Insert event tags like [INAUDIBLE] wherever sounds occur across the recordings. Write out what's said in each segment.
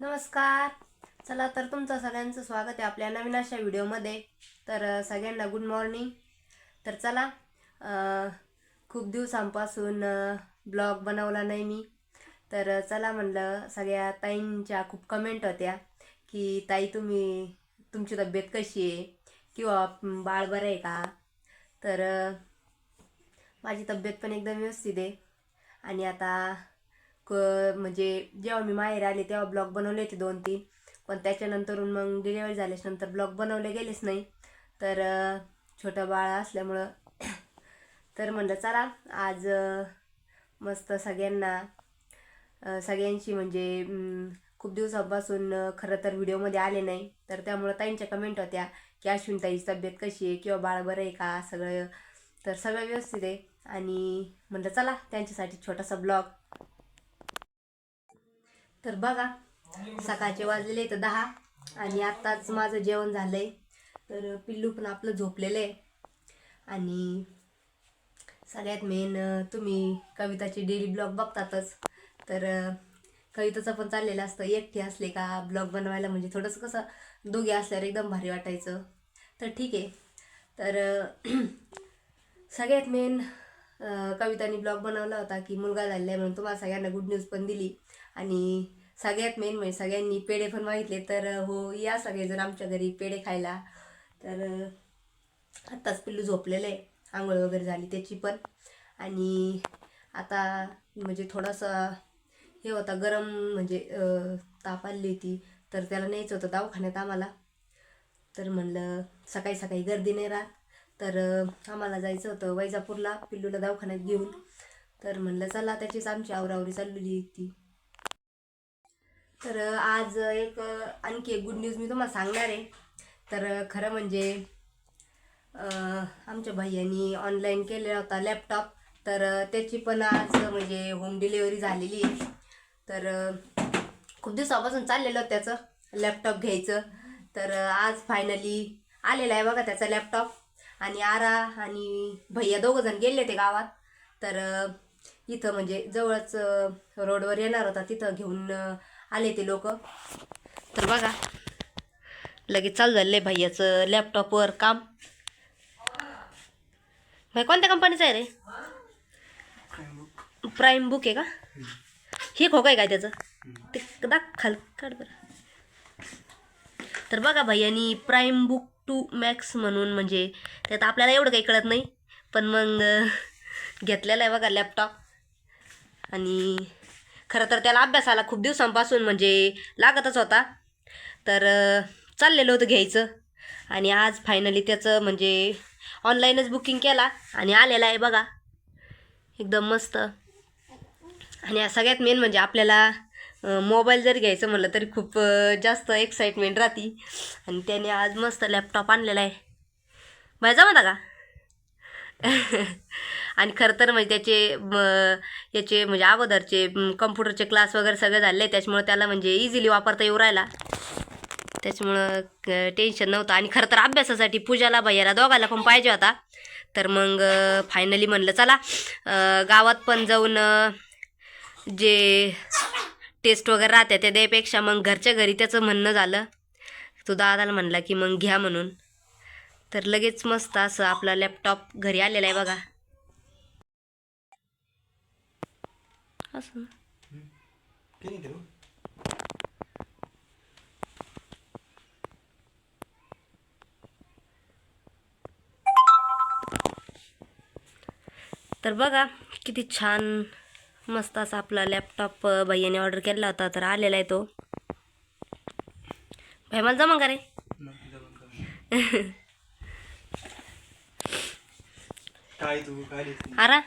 नमस्कार. चला तर तुमचं सगळ्यांचं स्वागत आहे आपल्या नवीन अशा व्हिडिओमध्ये. तर सगळ्यांना गुड मॉर्निंग तर चला खूप दिवसांपासून ब्लॉग बनवला नाही मी. तर चला म्हणलं सगळ्या ताईंच्या खूप कमेंट होत्या की ताई तुम्ही तुमची तब्येत कशी आहे? किंवा बाळ बरं आहे का? तर माझी तब्येत पण एकदम व्यवस्थित आहे. आणि आता क म्हणजे जेव्हा मी माहेर आले तेव्हा ब्लॉग बनवले होते दोन तीन. पण त्याच्यानंतरून मग डिलेवरी झाल्याच नंतर ब्लॉग बनवले गेलेच नाही. तर छोटा छोटं बाळ असल्यामुळं [CLEARS THROAT] तर म्हणलं चला आज मस्त सगळ्यांना सगळ्यांशी म्हणजे खूप दिवसापासून खरं तर व्हिडिओमध्ये आले नाही. तर त्यामुळं ताईंच्या कमेंट होत्या की अश्विन ताईची तब्येत कशी आहे? किंवा बाळ बरं आहे का? सगळं तर सगळं व्यवस्थित आहे. आणि म्हणलं चला त्यांच्यासाठी छोटासा ब्लॉग तर बघा सकाळचे वाजलेले तर दहा आणि आत्ताच माझं जेवण झालंय. तर पिल्लू पण आपलं झोपलेलं आहे. आणि सगळ्यात मेन तुम्ही कविताची डेली ब्लॉग बघतातच. तर कविताचं पण चाललेलं असतं एकटी असले का ब्लॉग बनवायला म्हणजे थोडंसं कसं दोघे असल्यावर एकदम भारी वाटायचं. तर ठीक आहे. तर [CLEARS THROAT] सगळ्यात मेन कवितानी ब्लॉग बनवला होता की मुलगा झालेला आहे म्हणून तुम्हाला सगळ्यांना गुड न्यूज पण दिली. आणि सगळ्यात मेन म्हणजे सगळ्यांनी पेढे पण मागितले. तर हो या सगळेजण आमच्या घरी पेढे खायला. तर आत्ताच पिल्लू झोपलेलं आहे. आंघोळ वगैरे झाली त्याची पण. आणि आता म्हणजे थोडंसं हे होता गरम म्हणजे ताप आली होती. तर त्याला न्यायचं होतं दवाखान्यात आम्हाला. तर म्हणलं सकाळी सकाळी गर्दी नाही राहत. तर आम्हाला जायचं होतं वैजापूरला पिल्लूला दवाखान्यात घेऊन. तर म्हणलं चला त्याचीच आमची आवरावरी चाललेली ती. तर आज एक आणखी एक गुड न्यूज मी तुम्हाला सांगणार आहे. तर खरं म्हणजे आमच्या भैयानी ऑनलाईन केलेला होता लॅपटॉप तर त्याची पण आज म्हणजे होम डिलिव्हरी झालेली आहे. तर खूप दिवसापासून चाललेलं होतं त्याचं लॅपटॉप घ्यायचं. तर आज फायनली आलेला आहे बघा त्याचा लॅपटॉप आणि आरा आणि भैया दोघं जण गेले ते गावात. तर इथं म्हणजे जवळच रोडवर येणार होता. तिथं घेऊन आले ते लोक. तर बघा लगेच चालू झालं आहे भैयाचं लॅपटॉपवर काम. भाई कोणत्या कंपनीचं आहे रे? प्राईम बुक आहे का? हे खोक आहे काय त्याचं? ते दाख खाल काढ बरं. तर बघा भैयानी प्राईम बुक टू मॅक्स म्हणून म्हणजे त्यात आपल्याला एवढं काही कळत नाही. पण मग घेतलेला आहे बघा लॅपटॉप आणि खरं तर त्याला अभ्यासाला खूप दिवसांपासून म्हणजे लागतच होता. तर चाललेलं होतं घ्यायचं. आणि आज फायनली त्याचं म्हणजे ऑनलाईनच बुकिंग केला आणि आलेला आहे बघा. एकदम मस्त. आणि या सगळ्यात मेन म्हणजे आपल्याला मोबाईल जरी घ्यायचं म्हणलं तरी खूप जास्त एक्साइटमेंट राहते. आणि त्याने आज मस्त लॅपटॉप आणलेला आहे. बाय म्हणा का? [LAUGHS] आणि खरं तर म्हणजे त्याचे याचे म्हणजे अगोदरचे कम्प्युटरचे क्लास वगैरे सगळे झाले त्याच्यामुळं त्याला म्हणजे इझिली वापरता येऊ राहिला. त्याच्यामुळं टेन्शन नव्हतं. आणि खरं तर अभ्यासासाठी पूजाला भैयाला दोघाला पण पाहिजे होता. तर मग फायनली म्हणलं चला गावात पण जाऊन जे टेस्ट वगैरे राहते त्या द्यायपेक्षा मग घरच्या घरी त्याचं म्हणणं झालं. तो दादाला म्हणला की मग घ्या म्हणून. तर लगेच मस्त असं आपला लॅपटॉप घरी आलेला आहे बघा. असं ना. तर बघा किती छान मस्त असा आपला लॅपटॉप भैयाने ऑर्डर केला होता तर आलेला आहे तो. भाई मला जमा का रे? आरा.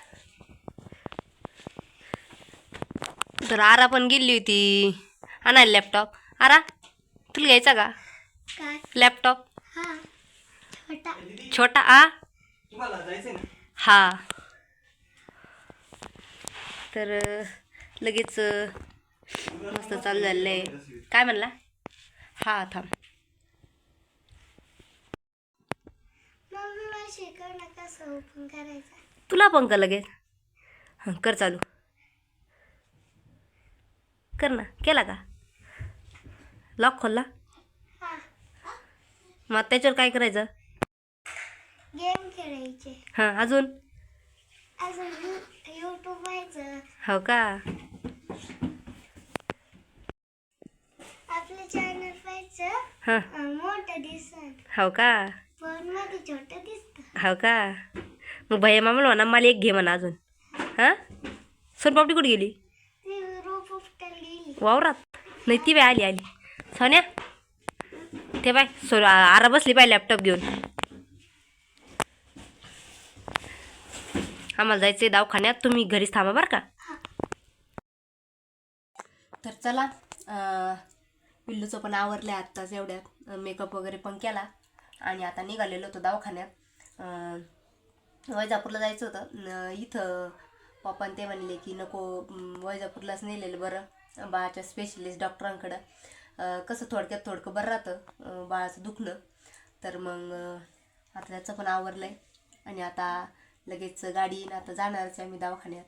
तर आरा पण गेली होती. आणायला लॅपटॉप आरा तुला घ्यायचा का? लॅपटॉप हा छोटा. छोटा आ? हा. तर लगेच मस्त चालू झालेलं आहे. काय म्हणला? हा थांब. तुला पण का लगेच. हां कर चालू. कर ना. केला का? लॉक खोलला? हा. मग त्याच्यावर काय करायचं? गेम खेळायचे. हां अजून? यूट्यूब व्हायचं हो का? आपलं चॅनल हां. अं, मोठं दिसत हो का? फोनमध्ये छोटं दिसत. हो का? मग भैया मामा म्हणा मला एक घे म्हणा अजून. हां? सोनपापडी कुठे गेली? ती रूप उपटायला गेली. वावरात. नाही ती बाय आली आली. सोन्या ते बाय सो आरा बसली बाय लॅपटॉप घेऊन. आम्हाला जायचं आहे दवाखान्यात. तुम्ही घरीच थांबा बरं का. तर चला पिल्लूचं पण आवरलं आहे आत्ताच एवढ्यात मेकअप वगैरे पण केला आणि आता निघालेलो होतो दवाखान्यात. वैजापूरला जायचं होतं. इथं पप्पान ते म्हणले की नको वैजापूरलाच नेलेलं बरं. बाळाच्या स्पेशलिस्ट डॉक्टरांकडं कसं थोडक्यात थोडकं बरं राहतं. बाळाचं दुखणं. तर मग आता त्याचं पण आवरलं आहे आणि आता लगेच गाडी येईन आता जाणारच आहे आम्ही दवाखान्यात.